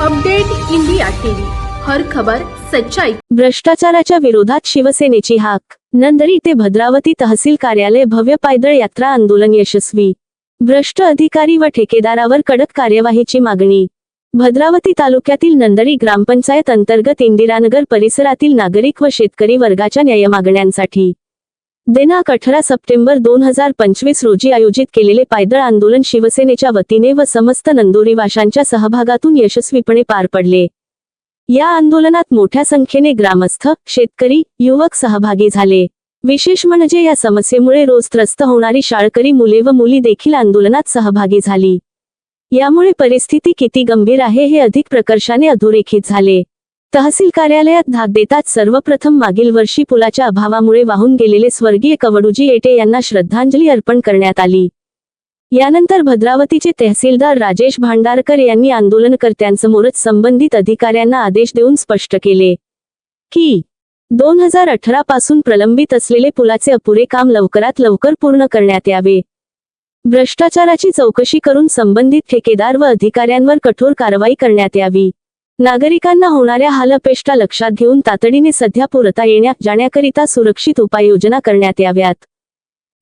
Update India TV. हर खबर सच्चाई. भ्रष्टाचाराच्या विरोधात शिवसेनेची हाक. नंदरी ते भद्रावती तहसील कार्यालय भव्य पायदळ यात्रा आंदोलन यशस्वी. भ्रष्ट अधिकारी व ठेकेदारावर कडक कार्यवाहीची मागणी. भद्रावती तालुक्यातील नंदरी ग्रामपंचायत अंतर्गत इंदिरानगर परिसरातील नागरिक व शेतकरी वर्गाच्या न्याय मागण्यांसाठी दिनांक अठरा सप्टेंबर दोन हजार पंचवीस रोजी आयोजित केलेले पायदळ आंदोलन शिवसेनेच्या वतीने व समस्त नंदुरीवाशांच्या सहभागातून यशस्वीपणे पार पडले. या आंदोलनात मोठ्या संख्येने ग्रामस्थ शेतकरी युवक सहभागी झाले. विशेष म्हणजे या समस्येमुळे रोज त्रस्त होणारी शाळकरी मुले व मुली देखील आंदोलनात सहभागी झाली. यामुळे परिस्थिती किती गंभीर आहे हे अधिक प्रकर्षाने अधोरेखित झाले. तहसील कार्यालयात धाक देतात सर्वप्रथम मागील वर्षी पुलाच्या अभावामुळे वाहून गेलेले स्वर्गीय कवडूजी येटे यांना श्रद्धांजली अर्पण करण्यात आली. यानंतर भद्रावतीचे तहसीलदार राजेश भांडारकर यांनी आंदोलनकर्त्यांसमोरच संबंधित अधिकाऱ्यांना आदेश देऊन स्पष्ट केले की दोन हजार अठरा पासून प्रलंबित असलेले पुलाचे अपुरे काम लवकरात लवकर पूर्ण करण्यात यावे. भ्रष्टाचाराची चौकशी करून संबंधित ठेकेदार व अधिकाऱ्यांवर कठोर कारवाई करण्यात यावी. नागरिकांना होणाऱ्या हालअपेष्टा लक्षात घेऊन तातडीने सध्या पुरता येण्या जाण्याकरिता सुरक्षित उपाययोजना करण्यात याव्यात.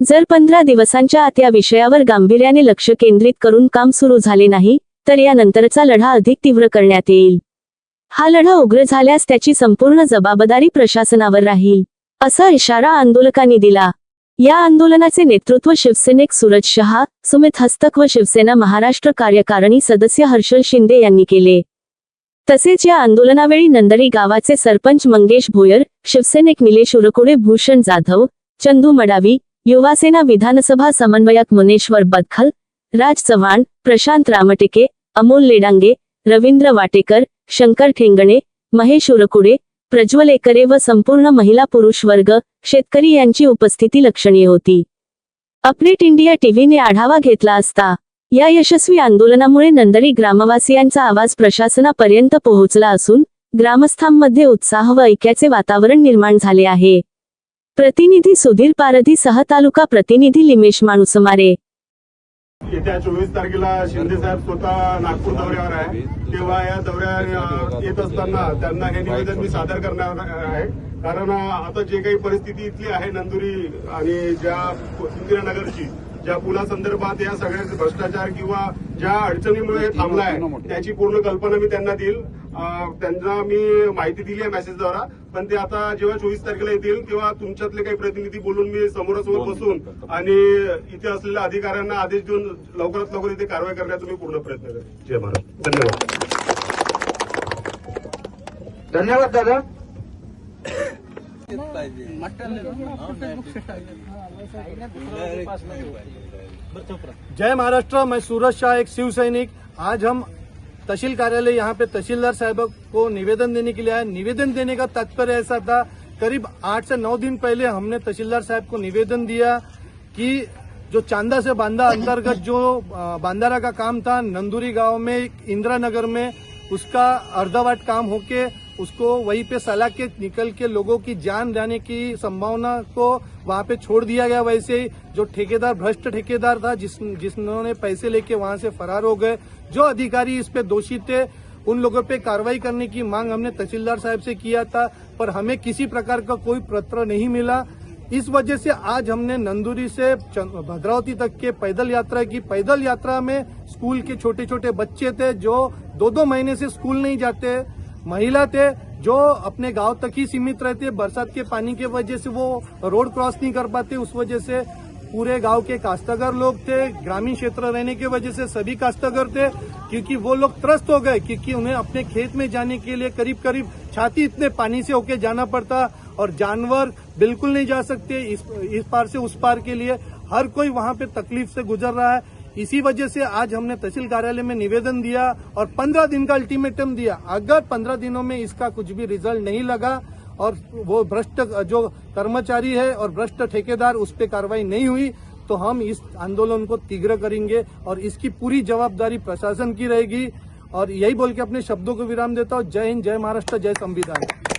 जर पंधरा दिवसांच्या आत या विषयावर गांभीर्याने लक्ष केंद्रित करून काम सुरू झाले नाही तर यानंतरचा लढा अधिक तीव्र करण्यात येईल. हा लढा उग्र झाल्यास त्याची संपूर्ण जबाबदारी प्रशासनावर राहील असा इशारा आंदोलकांनी दिला. या आंदोलनाचे नेतृत्व शिवसेनेक सूरज शहा सुमित हस्तक व शिवसेना महाराष्ट्र कार्यकारिणी सदस्य हर्षल शिंदे यांनी केले. तसेच या आंदोलनावेळी नंदरी गावाचे सरपंच मंगेश भोयर शिवसेनेक निलेश उरकुडे भूषण जाधव चंदू मडावी युवासेना विधानसभा समन्वयक मुनेश्वर बदखल राज चव्हाण प्रशांत रामटेके अमोल लेडांगे रवींद्र वाटेकर शंकर ठेंगणे महेश उरकुडे प्रज्वल एकरे व संपूर्ण महिला पुरुष वर्ग शेतकरी यांची उपस्थिती लक्षणीय होती. अपडेट इंडिया टीव्हीने आढावा घेतला असता. या यशस्वी आंदोलनामुळे नंदरी ग्रामवासियांचा आवाज प्रशासनापर्यंत पोहोचला असून ग्रामस्थांमध्ये उत्साह व ऐक्याचे वातावरण निर्माण झाले आहे. प्रतिनिधी सुधीर पारधी सह तालुका प्रतिनिधी लिमेश माणूसमारे. येत्या चोवीस तारखेला शिंदे साहेब स्वतः नागपूर दौऱ्यावर आहे. तेव्हा या दौऱ्या येत असताना त्यांना हे निवेदन मी सादर करणार आहे. कारण आता जे काही परिस्थिती इथली आहे नंदुरी आणि ज्या इंदिरानगरची ज्या पुलासंदर्भात या सगळ्या भ्रष्टाचार किंवा ज्या अडचणीमुळे हे थांबलं आहे त्याची पूर्ण कल्पना मी त्यांना देईल. अं, त्यांना मी माहिती दिली आहे मेसेजद्वारा पण ते आता जेव्हा चोवीस तारखेला येतील तेव्हा तुमच्यातले काही प्रतिनिधी बोलून मी समोरासमोर बसून आणि इथे असलेल्या अधिकाऱ्यांना आदेश देऊन लवकरात लवकर इथे कारवाई करण्याचा मी पूर्ण प्रयत्न करेन. जय महाराज धन्यवाद. धन्यवाद दादा. जय महाराष्ट्र, मैं सूरज शाह, एक शिव सैनिक आज हम तहसील कार्यालय, यहाँ पे तहसीलदार साहब को निवेदन देने के लिए आए। निवेदन देने का तात्पर्य ऐसा था, करीब आठ से नौ दिन पहले हमने तहसीलदार साहब को निवेदन दिया कि जो चांदा से बांदा अंतर्गत जो बांदारा का काम था, नंदूरी गाँव में, इंदिरा नगर में, उसका अर्धावाट काम होके उसको वहीं पे सला के निकल के लोगों की जान जाने की संभावना को वहाँ पे छोड़ दिया गया। वैसे ही जो ठेकेदार, भ्रष्ट ठेकेदार था, जिस, जिन्होंने पैसे लेके वहाँ से फरार हो गए, जो अधिकारी इस पे दोषी थे, उन लोगों पे कार्रवाई करने की मांग हमने तहसीलदार साहब से किया था, पर हमें किसी प्रकार का कोई पत्र नहीं मिला। इस वजह से आज हमने नंदूरी से भद्रावती तक के पैदल यात्रा की। पैदल यात्रा में स्कूल के छोटे छोटे बच्चे थे, जो दो दो महीने से स्कूल नहीं जाते। महिला थे जो अपने गाँव तक ही सीमित रहते बरसात के पानी की वजह से वो रोड क्रॉस नहीं कर पाते उस वजह से पूरे गाँव के काश्तगर लोग थे ग्रामीण क्षेत्र रहने की वजह से सभी काश्तगर थे क्योंकि वो लोग त्रस्त हो गए क्योंकि उन्हें अपने खेत में जाने के लिए करीब करीब छाती इतने पानी से होके जाना पड़ता और जानवर बिल्कुल नहीं जा सकते इस, इस पार से उस पार के लिए हर कोई वहाँ पे तकलीफ़ से गुजर रहा है। इसी वजह से आज हमने तहसील कार्यालय में निवेदन दिया और पंद्रह दिन का अल्टीमेटम दिया। अगर पंद्रह दिनों में इसका कुछ भी रिज़ल्ट नहीं लगा और वो भ्रष्ट, जो कर्मचारी है और भ्रष्ट ठेकेदार, उस पर कार्रवाई नहीं हुई तो हम इस आंदोलन को तीव्र करेंगे और इसकी पूरी जवाबदारी प्रशासन की रहेगी। और यही बोल के अपने शब्दों को विराम देता हूँ। जय हिंद, जय महाराष्ट्र, जय संविधान।